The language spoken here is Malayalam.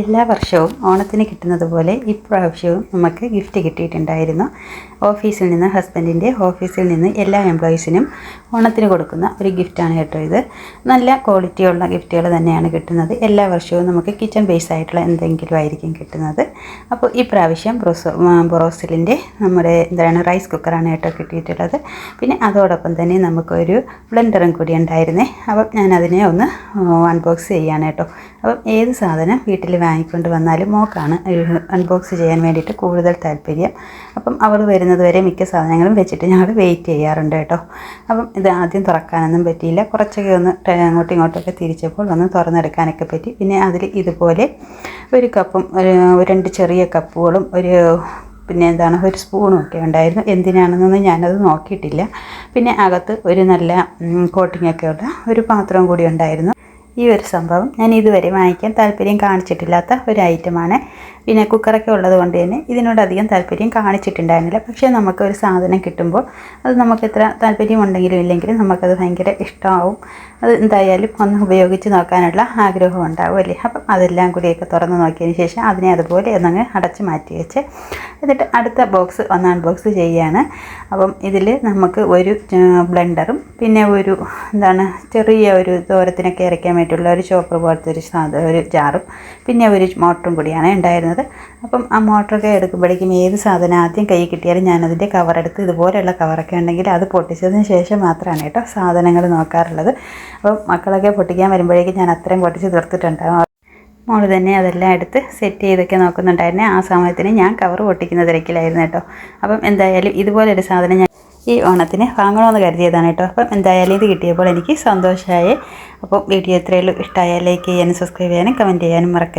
എല്ലാ വർഷവും ഓണത്തിന് കിട്ടുന്നത് പോലെ ഇപ്രാവശ്യവും നമുക്ക് ഗിഫ്റ്റ് കിട്ടിയിട്ടുണ്ടായിരുന്നു. ഓഫീസിൽ നിന്ന് ഹസ്ബൻഡിന്റെ ഓഫീസിൽ നിന്ന് എല്ലാ എംപ്ലോയീസിനും ഓണത്തിന് കൊടുക്കുന്ന ഒരു ഗിഫ്റ്റാണ് കേട്ടോ ഇത്. നല്ല ക്വാളിറ്റിയുള്ള ഗിഫ്റ്റുകൾ തന്നെയാണ് കിട്ടുന്നത്. എല്ലാ വർഷവും നമുക്ക് കിച്ചൺ ബേസ് ആയിട്ടുള്ള എന്തെങ്കിലും ആയിരിക്കും കിട്ടുന്നത്. അപ്പോൾ ഈ പ്രാവശ്യം ബ്രോസോ നമ്മുടെ എന്താണ് റൈസ് കുക്കറാണ് കേട്ടോ കിട്ടിയിട്ടുള്ളത്. പിന്നെ അതോടൊപ്പം തന്നെ നമുക്കൊരു ബ്ലെൻഡറും കൂടി ഉണ്ടായിരുന്നേ. അപ്പം ഞാനതിനെ ഒന്ന് അൺബോക്സ് ചെയ്യാണ് കേട്ടോ. അപ്പം ഏത് സാധനം വീട്ടിൽ വാങ്ങിക്കൊണ്ട് വന്നാലും മോക്കാണ്. അൺബോക്സ് ചെയ്യാൻ വേണ്ടിയിട്ട് കൂടുതൽ താല്പര്യം. അപ്പം അവർ വരുന്നത് വരെ മിക്ക സാധനങ്ങളും വെച്ചിട്ട് ഞങ്ങൾ വെയിറ്റ് ചെയ്യാറുണ്ട് കേട്ടോ. അപ്പം ഇത് ആദ്യം തുറക്കാനൊന്നും പറ്റിയില്ല. കുറച്ചൊക്കെ ഒന്ന് അങ്ങോട്ടും ഇങ്ങോട്ടൊക്കെ തിരിച്ചപ്പോൾ ഒന്ന് തുറന്നെടുക്കാനൊക്കെ പറ്റി. പിന്നെ അതിൽ ഇതുപോലെ ഒരു കപ്പും ഒരു രണ്ട് ചെറിയ കപ്പുകളും ഒരു പിന്നെ എന്താണ് ഒരു സ്പൂണും ഒക്കെ ഉണ്ടായിരുന്നു. എന്തിനാണെന്നൊന്നും ഞാനത് നോക്കിയിട്ടില്ല. പിന്നെ അകത്ത് ഒരു നല്ല കോട്ടിങ്ങൊക്കെ ഉള്ള ഒരു പാത്രം കൂടി ഉണ്ടായിരുന്നു. ഈ ഒരു സംഭവം ഞാൻ ഇതുവരെ വാങ്ങിക്കാൻ താല്പര്യം കാണിച്ചിട്ടില്ലാത്ത ഒരു ഐറ്റമാണ്. പിന്നെ കുക്കറൊക്കെ ഉള്ളത് കൊണ്ട് തന്നെ ഇതിനോട് അധികം താല്പര്യം കാണിച്ചിട്ടുണ്ടായിരുന്നില്ല. പക്ഷേ നമുക്ക് ഒരു സാധനം കിട്ടുമ്പോൾ അത് നമുക്ക് എത്ര താല്പര്യം ഉണ്ടെങ്കിലും ഇല്ലെങ്കിലും നമുക്കത് ഭയങ്കര ഇഷ്ടമാവും. അത് എന്തായാലും ഒന്ന് ഉപയോഗിച്ച് നോക്കാനുള്ള ആഗ്രഹം ഉണ്ടാവും അല്ലേ? അപ്പം അതെല്ലാം കൂടിയൊക്കെ തുറന്ന് നോക്കിയതിന് ശേഷം അതിനെ അതുപോലെ ഒന്നങ്ങ് അടച്ച് മാറ്റി വെച്ച് എന്നിട്ട് അടുത്ത ബോക്സ് ഒന്ന് അൺബോക്സ് ചെയ്യുകയാണ്. അപ്പം ഇതിൽ നമുക്ക് ഒരു ബ്ലെൻഡറും പിന്നെ ഒരു എന്താണ് ചെറിയ ഒരു തോരത്തിനൊക്കെ ഇറക്കാൻ വേണ്ടിയിട്ടുള്ള ഒരു ചോപ്പർ പോലത്തെ ഒരു സാധനം ഒരു ജാറും പിന്നെ ഒരു മോട്ടറും കൂടിയാണ് ഉണ്ടായിരുന്നത്. അപ്പം ആ മോട്ടറൊക്കെ എടുക്കുമ്പോഴേക്കും ഏത് സാധനം ആദ്യം കൈ കിട്ടിയാലും ഞാനതിന്റെ കവറെടുത്ത് ഇതുപോലെയുള്ള കവറൊക്കെ ഉണ്ടെങ്കിൽ അത് പൊട്ടിച്ചതിന് ശേഷം മാത്രമാണ് കേട്ടോ സാധനങ്ങൾ നോക്കാറുള്ളത്. അപ്പം മക്കളൊക്കെ പൊട്ടിക്കാൻ വരുമ്പോഴേക്കും ഞാൻ അത്രയും പൊട്ടിച്ച് തീർത്തിട്ടുണ്ടാകും മോൾ തന്നെ അതെല്ലാം എടുത്ത് സെറ്റ് ചെയ്തൊക്കെ നോക്കുന്നുണ്ടായിരുന്നെ. ആ സമയത്തിന് ഞാൻ കവർ പൊട്ടിക്കുന്ന തിരക്കിലായിരുന്നു കേട്ടോ. അപ്പം എന്തായാലും ഇതുപോലൊരു സാധനം ഞാൻ ഈ ഓണത്തിന് വാങ്ങണമെന്ന് കരുതിയതാണ് കേട്ടോ. അപ്പം എന്തായാലും ഇത് കിട്ടിയപ്പോൾ എനിക്ക് സന്തോഷമായി. അപ്പോൾ വീഡിയോ എത്രയും ഇഷ്ടമായാൽ ലൈക്ക് ചെയ്യാനും സബ്സ്ക്രൈബ് ചെയ്യാനും കമന്റ് ചെയ്യാനും മറക്കരുത്.